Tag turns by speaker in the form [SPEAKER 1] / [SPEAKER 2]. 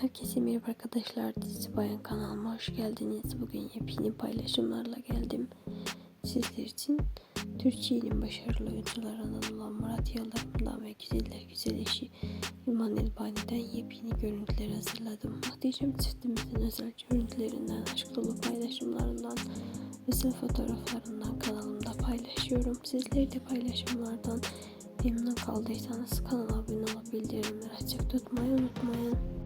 [SPEAKER 1] Herkese merhaba arkadaşlar. Dizi Bayan kanalıma hoş geldiniz. Bugün yepyeni paylaşımlarla geldim. Sizler için Türkiye'nin başarılı oyuncularından olan Murat Yıldırım'dan ve Güzeller Güzel eşi İman Elbani'den yepyeni görüntüler hazırladım. Muhteşem çiftimizin özel görüntülerinden, aşk dolu paylaşımlarından, özel fotoğraflarından kanalımda paylaşıyorum. Sizler de paylaşımlardan memnun kaldıysanız kanala abone olup bildirimleri açık tutmayı unutmayın.